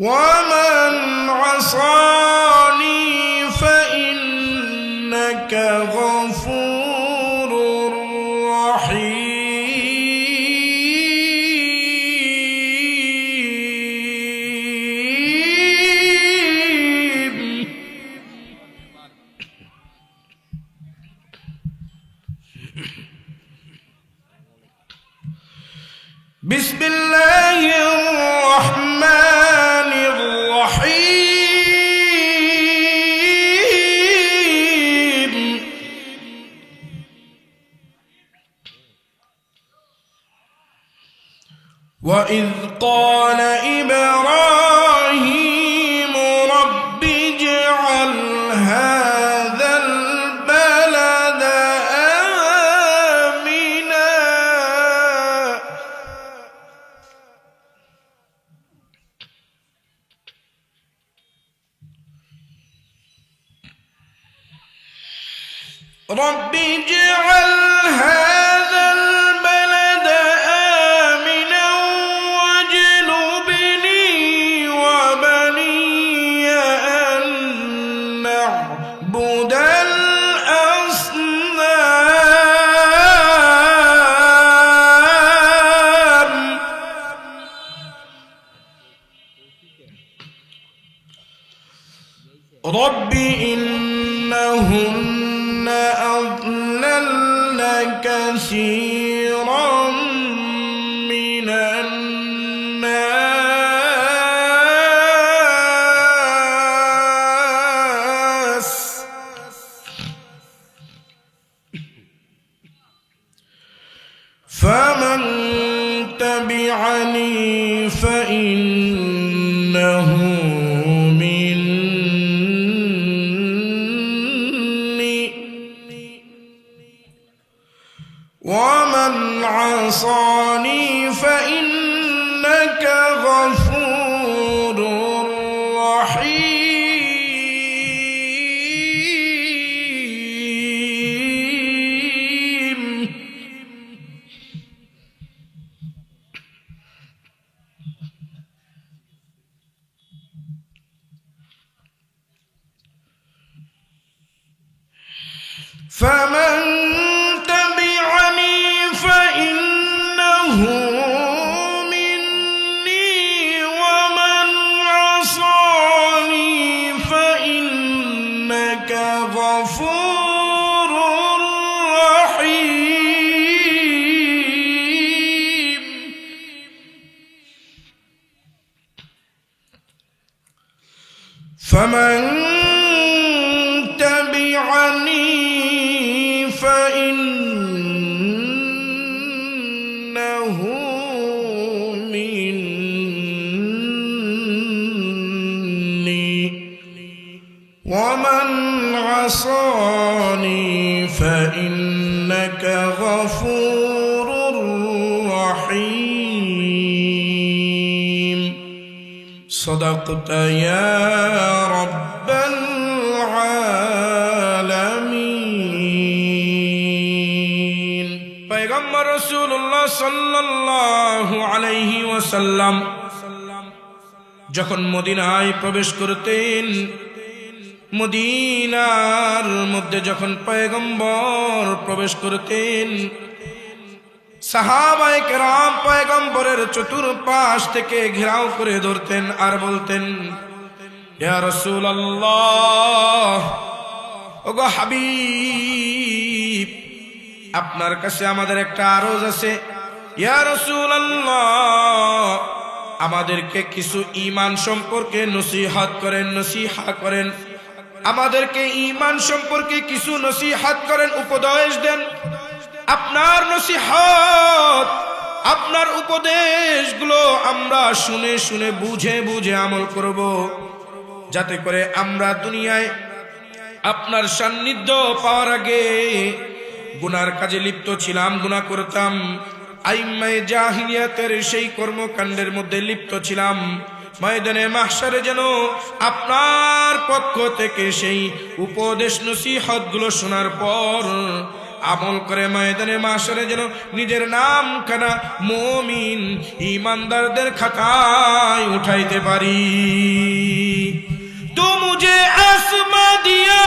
ومن عصاني وإذ قال إبراهيم فمن صدقت يا رب العالمين پیغمبر رسول الله সাল্লাল্লাহু আলাইহি ওয়াসাল্লাম যখন মদিনায় প্রবেশ করতেন মদিনার মধ্যে যখন পয়গম্বর প্রবেশ করতেন সাহাবায়ে কেরাম পয়গম্বরের চতুর্পাশ থেকে ঘেরাও করে ধরতেন আর বলতেন, ইয়া রাসূলুল্লাহ, ওগো হাবিব, আপনার কাছে আমাদের একটা আরজ আছে। ইয়া রাসূলুল্লাহ, আমাদেরকে কিছু ঈমান সম্পর্কে নসিহত করেন, নসিহা করেন। আমাদেরকে ঈমান সম্পর্কে কিছু নসিহাত করেন, উপদেশ দেন। আপনার নসিহত, আপনার উপদেশগুলো আমরা শুনে শুনে বুঝে বুঝে আমল করব। যাতে করে আমরা দুনিয়ায় আপনার সান্নিধ্য পাওয়ার আগে গুনার কাজে লিপ্ত ছিলাম, গুনাহ করতাম। আইম্মায় জাহিলিয়াতের সেই কর্মকাণ্ডের মধ্যে লিপ্ত ছিলাম। ময়দানে মাহসারে যেন আপনার পক্ষ থেকে সেই উপদেশ নসিহতগুলো শোনার পর আমল করে ময়দানে মাসরে যেন নিজের নাম কানা মমিন ইমানদারদের খাতায় উঠাইতে পারি। তুমুজে আসমা দিয়া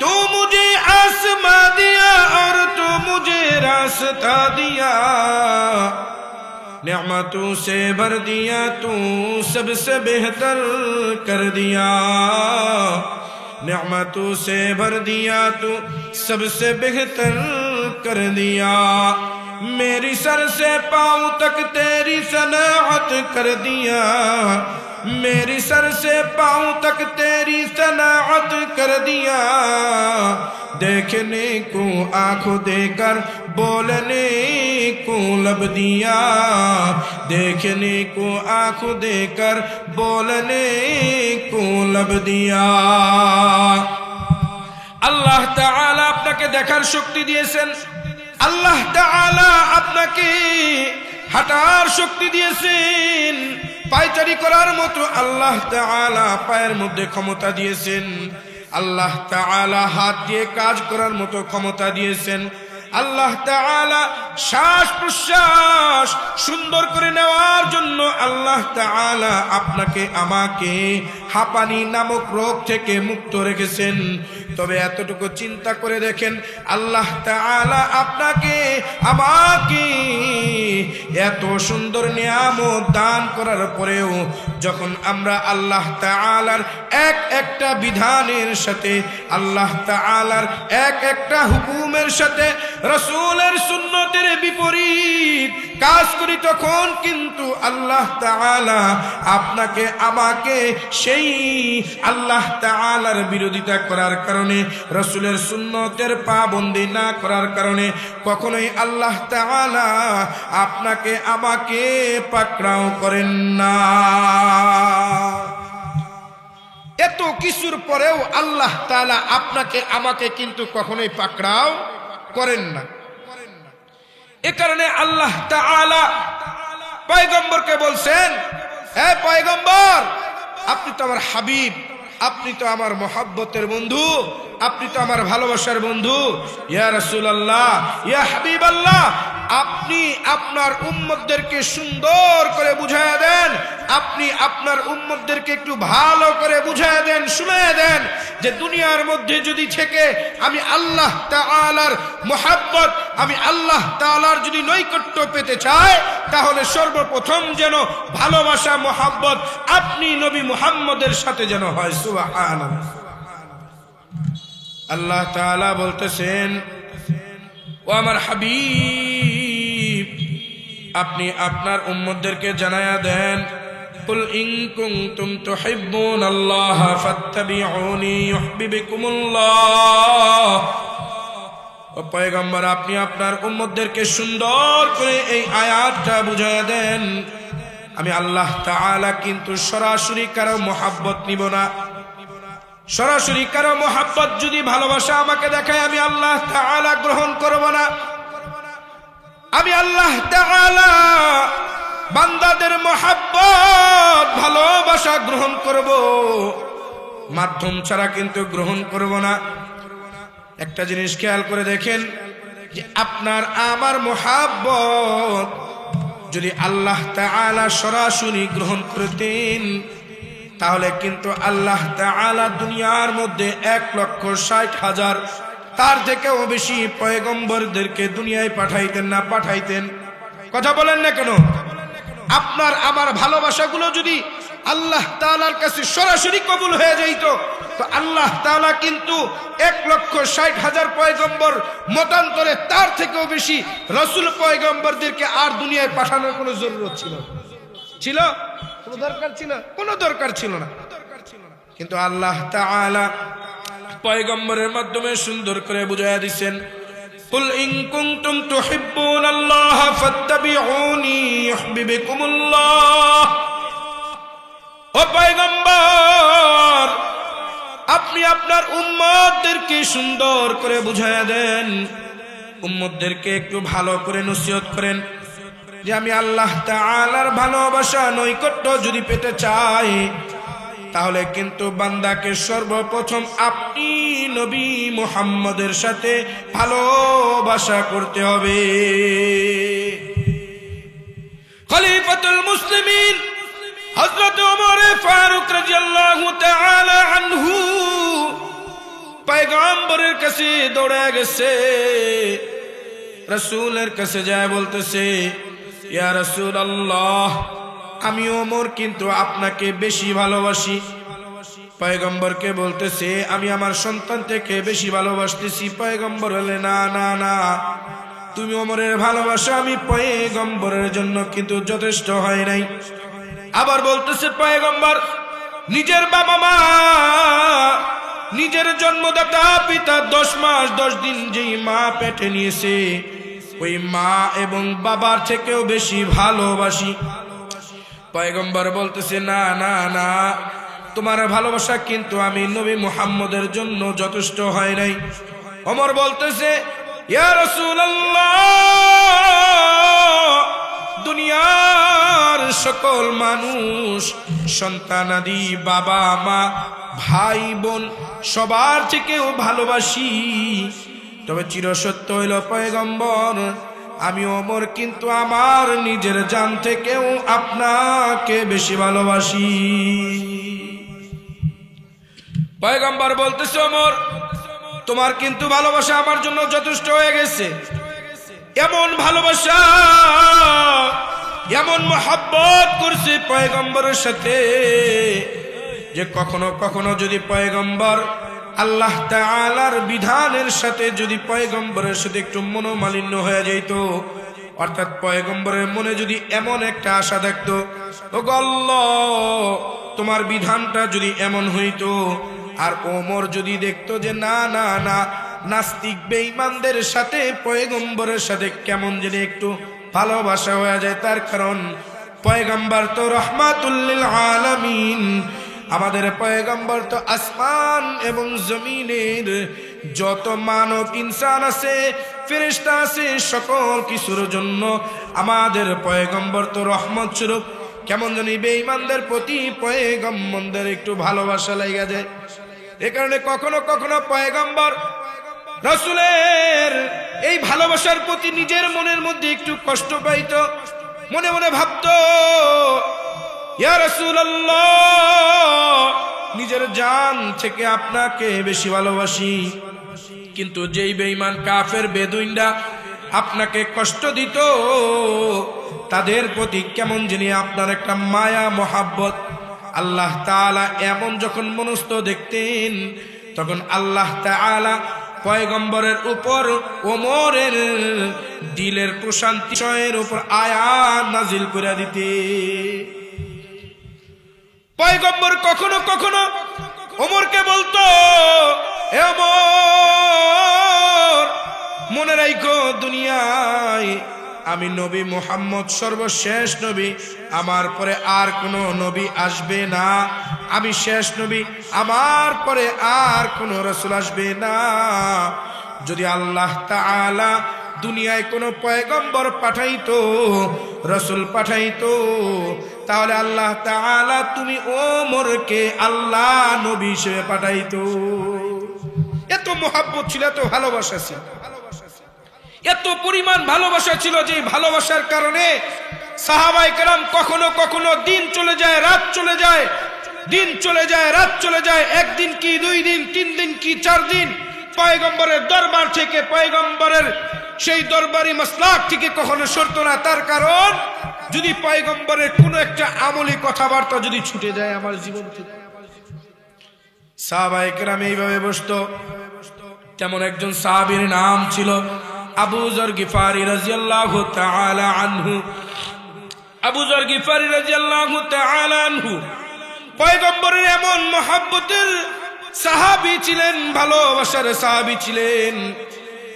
তুমুজে আসমা দিয়া, আর তুমুজে রাস্তা দিয়া। নেমাতুসে ভর দিয়া, তু সবসে বেহতর কর দিয়া। नेमतों से भर दिया तू सबसे बेहतर कर दिया। میری سر سے پاؤں تک تیری صناعت کر دیا۔ میری سر سے پاؤں تک تیری صناعت کر دیا۔ دیکھنے کو آنکھوں دے کر، بولنے کو لب دیا۔ دیکھنے کو آنکھوں دے کر، بولنے کو لب دیا۔ اللہ تعالیٰ کر شکتی دیے سن۔ আল্লাহ আপনাকে হাঁটার শক্তি দিয়েছেন পায়চারি করার মতো আল্লাহ তাআলা পায়ের মধ্যে ক্ষমতা দিয়েছেন। আল্লাহ তাআলা হাত দিয়ে কাজ করার মতো ক্ষমতা দিয়েছেন। আল্লাহ তাআলা শ্বাস প্রশ্বাস সুন্দর করে নেওয়ার জন্য আল্লাহ আপনাকে আমাকে হাঁপানি নামক রোগ থেকে মুক্ত রেখেছেন। তবে এতটুকু চিন্তা করে দেখেন, আল্লাহ তাআলা আপনাকে, আমাকে এত সুন্দর নিয়ামত দান করার পরেও যখন আমরা আল্লাহ তাআলার এক একটা বিধানের সাথে, আল্লাহ তাআলার এক একটা হুকুমের সাথে, রসুলের সুন্নতের বিপরীত কাজ করি, তখন কিন্তু আল্লাহ তাআলা আপনাকে, আমাকে সেই আল্লাহ তাআলার বিরোধিতা করার কারণে রসুলের সুন্নতের পাবন্দি না করার কারণে কখনোই আল্লাহ তাআলা আপনাকে আমাকে পাকড়াও করেন না। এত কিছুর পরেও আল্লাহ তাআলা আপনাকে, আমাকে কিন্তু কখনোই পাকড়াও করেন না। এ কারণে আল্লাহ তাআলা পয়গম্বরকে বলছেন হ্যাঁ পয়গম্বর, আপনি তো আমার হাবিব। আপনি তো আমার মহাব্বতের বন্ধু, আপনি তো আমার ভালোবাসার বন্ধু। ইয়া রসুল রাসূলুল্লাহ, ইয়া হাবিব আল্লাহ আপনি আপনার উম্মতদেরকে সুন্দর করে বুঝায় দেন। আপনি আপনার উম্মতদেরকে একটু ভালো করে বুঝায় দেন শুনাইয়া দেন যে দুনিয়ার মধ্যে যদি থেকে আমি আল্লাহ তাআলার মোহাব্বত, আমি আল্লাহ তাআলার যদি নৈকট্য পেতে চাই, তাহলে সর্বপ্রথম যেন ভালোবাসা, মোহাব্বত আপনি নবী মুহাম্মদের সাথে যেন হয়। সুবহানাল্লাহ। আল্লাহ তাআলা বলতেছেন ও আমার হাবিব আপনি আপনার উম্মতদেরকে জানায়া দেন قل إن كنتم تحبون الله فاتبعوني يحببكم الله ও পয়গম্বর আপনি আপনার উম্মতদেরকে সুন্দর করে এই আয়াতটা বুঝাইয়া দেন আমি আল্লাহ তাআলা কিন্তু সরাসরি কারো মোহাব্বত নিব না সরাসরি কারও মোহাব্বত যদি ভালোবাসা আমাকে দেখায়, আমি আল্লাহ তাআলা গ্রহণ করব না। আমি আল্লাহ বান্দাদের মোহাব্বত, ভালোবাসা গ্রহণ করব। মাধ্যম ছাড়া কিন্তু গ্রহণ করব না। একটা জিনিস খেয়াল করে দেখেন যে আপনার আমার মোহাব্বত যদি আল্লাহ তাআলা সরাসরি গ্রহণ করতেন তাহলে কিন্তু আল্লাহ তাআলা দুনিয়ার মধ্যে এক লক্ষ ষাট হাজার, তার থেকেও বেশি পয়গম্বরদেরকে দুনিয়ায় পাঠাইতেন না পাঠাইতেন। কথা বলেন না কেন? আপনার আমার ভালোবাসাগুলো যদি আল্লাহ তাআলার কাছে সরাসরি কবুল হয়ে যাইত, তো আল্লাহ তাআলা কিন্তু এক লক্ষ ষাট হাজার পয়গম্বর মতান্তরে তার থেকেও বেশি রসুল পয়গম্বরদেরকে আর দুনিয়ায় পাঠানোর কোনো জরুরত ছিল? ছিল? কোনো দরকার ছিল কোনো দরকার ছিল না কিন্তু আল্লাহ তাআলা পয়গম্বরের মাধ্যমে সুন্দর করে বুঝাইয়া দিচ্ছেন قل إن كنتم تحبون الله فاتبعوني يحببكم الله ও পয়গম্বর আপনি আপনার উম্মতদেরকে সুন্দর করে বুঝাইয়া দেন উম্মতদেরকে একটু ভালো করে নসিহত করেন যে আমি আল্লাহ তাআলার ভালোবাসা, নৈকট্য যদি পেতে চাই, তাহলে কিন্তু বান্দাকে সর্বপ্রথম আপনি নবী মুহাম্মদের সাথে ভালোবাসা করতে হবে। খলিফাতুল মুসলিমিন হযরত ওমর ফারুক রাদিয়াল্লাহু তাআলা আনহু পয়গম্বরের কাছে দৌড়ে গেছে, রসুলের কাছে যায় বলতেছে রসুল আল্লাহ আমি ওমর কিন্তু আপনাকে বেশি ভালোবাসি। পয়গম্বরকে বলতেছে, আমি আমার সন্তান থেকে বেশি ভালোবাসতেছি। পয়গম্বর হলে না না না, তুমি ওমরের ভালোবাসা, আমি পয়গম্বরের জন্য কিন্তু যথেষ্ট হয় নাই। আবার বলতেছে, পয়গম্বর, নিজের বাবা মা, নিজের জন্মদাতা পিতা দশ মাস, দশ দিন যেই মা পেটে নিয়েছে ওই মা এবং বাবার থেকেও বেশি ভালোবাসি। পয়গম্বর বলতেছে, না না না, তোমার ভালোবাসা কিন্তু আমি নবী মুহাম্মদের জন্য যথেষ্ট হয় নাই। অমর বলতেছে দুনিয়ার সকল মানুষ সন্তানাদি বাবা, মা, ভাই, বোন, সবার থেকেও ভালোবাসি। তবে চিরসত্য হইল পয়গম্বর। আমি ওমর, কিন্তু আমার নিজের জান থেকেও আপনাকে বেশি ভালোবাসি। পয়গম্বর বলতেছে, ওমর, তোমার কিন্তু ভালোবাসা আমার জন্য যথেষ্ট হয়ে গেছে। এমন ভালোবাসা, এমন মহাব্বত করছে পয়গম্বরের সাথে যে কখনো কখনো যদি পয়গম্বর আল্লাহ তাআলার বিধানের সাথে যদি পয়গম্বরের সাথে একটু মনোমালিন্য হয়ে যাইত, অর্থাৎ পয়গম্বরের মনে যদি এমন একটা আশা থাকতো ও গল্ল তোমার বিধানটা যদি এমন হইতো, আর ওমর যদি দেখতো যে না না না, নাস্তিক বেঈমানদের সাথে, পয়গম্বরের সাথে কেমন যেন একটু ভালোবাসা হয়ে যায়, তার কারণ পয়গম্বর তো রহমাতুল্লিল আলামিন। আমাদের পয়গম্বর তো আসমান এবং জমিনের যত মানব ইনসান আছে, ফেরেশতা আছে, সকল কিছুর জন্য আমাদের পয়গম্বর তো রহমত স্বরূপ। কেমন জানি বেঈমানদের প্রতি পয়গম্বরদের একটু ভালোবাসা লাগা যায়। এ কারণে কখনো কখনো পয়গম্বর রসুলের এই ভালোবাসার প্রতি নিজের মনের মধ্যে একটু কষ্ট পাইত। মনে মনে ভাবতো নিজের জান থেকে আপনাকে বেশি ভালোবাসি। কিন্তু যেই বেঈমান কাফের বেদুইনরা আপনাকে কষ্ট দিত, তাদের প্রতি কেমন যিনি আপনার একটা মায়া, মহাব্বত। আল্লাহ তাআলা এমন যখন মনস্থ দেখতেন, তখন আল্লাহ তাআলা পয়গম্বরের উপর, ওমরের দিলের প্রশান্তিশয়ের উপর আয়াত নাজিল করে দিতে পয়গম্বর কখনো কখনো ওমরকে বলতো "এ ওমর, মনে রাখো দুনিয়ায় আমি নবী মোহাম্মদ, সর্বশেষ নবী। আমার পরে আর কোনো নবী আসবে না। আমি শেষ নবী, আমার পরে আর কোনো রসুল আসবে না। যদি আল্লাহ তাআলা দুনিয়ায় কোনো পয়গম্বর পাঠাইতো, রসুল পাঠাইতো তাহলে আল্লাহ তাআলা তুমি ওমরকে আল্লাহ নবী হিসেবে পাঠাইতো। এত মোহাব্বত ছিল, এত ভালোবাসা ছিল। এত পরিমাণ ভালোবাসা ছিল যে ভালোবাসার কারণে সাহাবাই কারাম কখনো কখনো দিন চলে যায়, রাত চলে যায়, দিন চলে যায়, রাত চলে যায়, একদিন কি, দুই দিন, তিন দিন কি, চার দিন, পয়গম্বরের দরবার থেকে পয়গম্বরের সেই দরবারি মাসলাক থেকে কখনো সরতো না। তার কারণ যদি পয়গম্বরের কোনো একটা আমলি কথাবার্তা যদি ছুটে যায় আমার জীবন থেকে। সাহাবাই কেরাম এইভাবে বসতো তেমন একজন সাহাবীর নাম ছিল আবু জর গিফারি রাজিয়াল্লাহু আনহু। আবু জর গিফারি রাজিয়াল্লাহু আনহু। পয়গম্বরের এমন মহাব্বতের সাহাবী ছিলেন, ভালোবাসার সাহাবী ছিলেন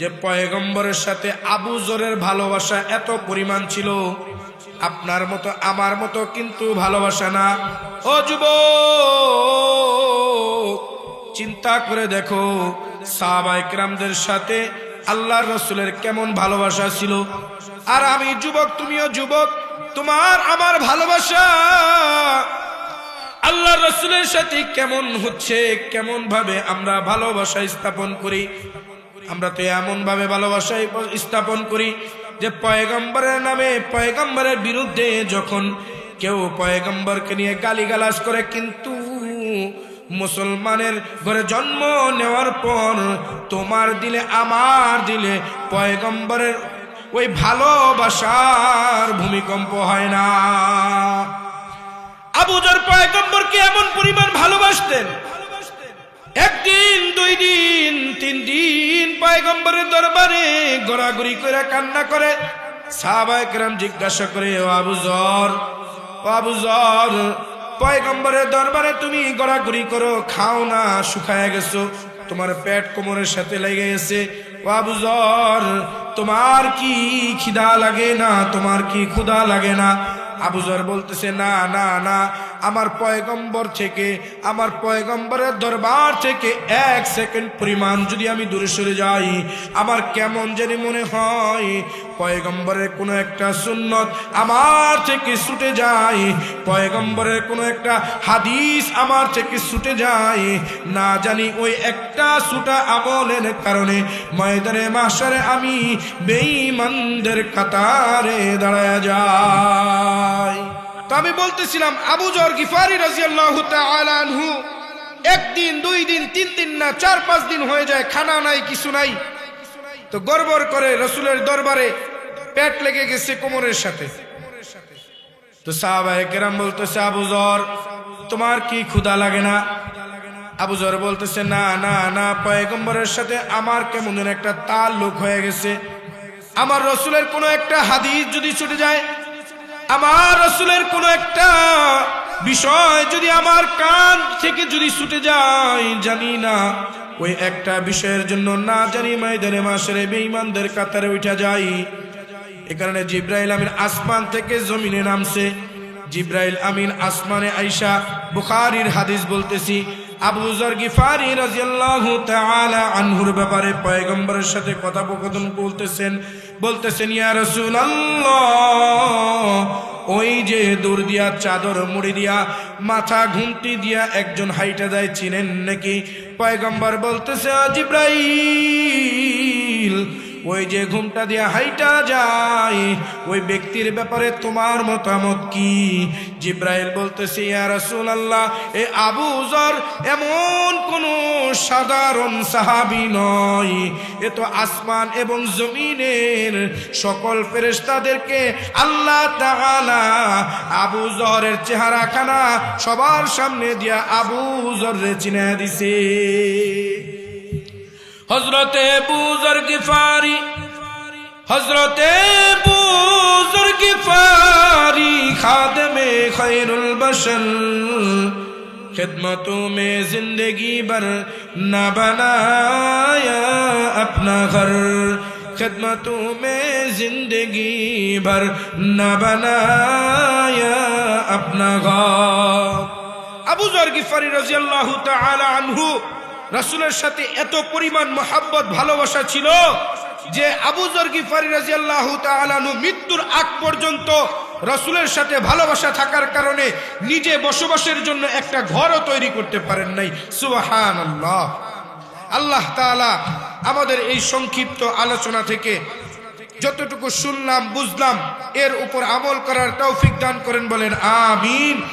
যে পয়গম্বরের সাথে আবু জরের ভালোবাসা এত পরিমাণ ছিল। আপনার মতো, আমার মতো কিন্তু ভালোবাসা না। ও যুবক, চিন্তা করে দেখো সাহাবাইকরামদের সাথে আল্লাহ রসুলের কেমন ভালোবাসা ছিল। আর আমি যুবক, তুমিও যুবক, তোমার আমার ভালোবাসা। আল্লাহ রসুলের সাথে কেমন হচ্ছে কেমন ভাবে আমরা ভালোবাসা স্থাপন করি? আমরা তো এমন ভাবে ভালোবাসা স্থাপন করি যে পয়গম্বরের নামে পয়গম্বরের বিরুদ্ধে যখন কেউ পয়গম্বরকে নিয়ে গালিগালাজ করে, কিন্তু মুসলমানের ঘরে জন্ম নেওয়ার পর তোমার দিলে, আমার দিলে পয়গম্বরের ওই ভালোবাসার ভূমিকম্প হয় না। আবুজর পয়গম্বরকে এমন পরিমাণ ভালোবাসতেন একদিন, দুই দিন, তিন দিন পয়গম্বরের দরবারে গড়াগড়ি করে কান্না করে সাহাবাহাম জিজ্ঞাসা করে, ও আবুজর ও আবুজর পয়গম্বরের দরবারে তুমি গড়াগড়ি করো, খাও না, শুকায় গেছো, তোমার পেট কোমরের সাথে লেগে গেছে। ও আবুজর তোমার কি খিদা লাগে না, তোমার কি ক্ষুধা লাগে না? আবুজর বলতেছে, না না না, আমার পয়গম্বর থেকে, আমার পয়গম্বরের দরবার থেকে এক সেকেন্ড পরিমাণ যদি আমি দূরে সরে যাই, আমার কেমন জানি মনে হয় পয়গম্বরের কোনো একটা সুন্নত আমার থেকে ছুটে যায়। পয়গম্বরের কোনো একটা হাদিস আমার থেকে ছুটে যায়। না জানি ওই একটা ছুটা আমলের কারণে ময়দানে মাসারে আমি বেঈমানদের কাতারে দাঁড়ায় যাই। তো আমি বলতেছিলাম, আবু জর গিফারি রাজিয়াল্লাহু তাআলা আনহু, একদিন, দুই দিন, তিন দিন না, চার পাঁচ দিন হয়ে যায়, খানা নাই, কিছু নাই। তো গড়বড় করে রসুলের দরবারে পেট লেগে গেছে কোমরের সাথে। তো সাহাবায়ে কেরাম বলতেছে, আবু জর, তোমার কি ক্ষুধা লাগে না? আবু জর বলতেছে, না না না, পয়গম্বরের সাথে আমার কেমন যেন একটা তাল লোক হয়ে গেছে। আমার রসুলের কোনো একটা হাদিস যদি ছুটে যায়, আমার রসুলের কোন একটা বিষয় যদি আমার কান থেকে যদি ছুটে যায়, জানি না। ওই একটা বিষয়ের জন্য না জানি মাইদানে মাসের বেঈমানদের কাতারে উঠা যাই। এ কারণে জিব্রাইল আমিন আসমান থেকে জমিনে নামছে। জিব্রাইল আমিন আসমানে আইসা বুখারির হাদিস বলতেছি, আবু জর গিফারি রাদিয়াল্লাহু তাআলা আনহুর ব্যাপারে পয়গম্বরের সাথে কথোপকথন বলতেছেন বলতেছেন, ইয়া রাসূলুল্লাহ ওই যে দূর দিয়া, চাদর মুড়ি দিয়া, মাথা ঘুমটি দিয়া একজন হাইটা যায় চিনেন নাকি? পয়গম্বর বলতেছে, "আ জিব্রাইল। ওই যে ঘুমটা দিয়া হাইটা যায়, ওই ব্যক্তির ব্যাপারে তোমার মতামত কি? জিব্রাইল বলতেছে, ইয়া রাসূলুল্লাহ, এ আবু জর এমন কোন সাধারণ সাহাবি নয়। এ তো আসমান এবং জমিনের সকল ফেরেশতাদেরকে আল্লাহ তাআলা আবু জহরের চেহারা খানা সবার সামনে দিয়া আবু জররে চিনে দিছে। حضرت بوزر گفاری حضرت بوزر گفاری خادم خیر البشر خدمتوں میں زندگی بھر نہ بنایا اپنا گھر، خدمتوں میں زندگی بر نہ بنایا اپنا گھر۔ ابو ذر غفاری رضی اللہ تعالی عنہ রাসূলের সাথে এত পরিমাণ মহাব্বত, ভালোবাসা ছিল যে আবু গিফারি রাজিয়াল্লাহু তাআলা আনহু মৃত্যুর আগ পর্যন্ত রাসূলের সাথে ভালোবাসা থাকার কারণে নিজে বসবাসের জন্য একটা ঘরও তৈরি করতে পারেন নাই। সুবহানাল্লাহ। আল্লাহ তাআলা আমাদের এই সংক্ষিপ্ত আলোচনা থেকে যতটুকু শুনলাম, বুঝলাম, এর উপর আমল করার তৌফিক দান করেন বলেন, আমিন।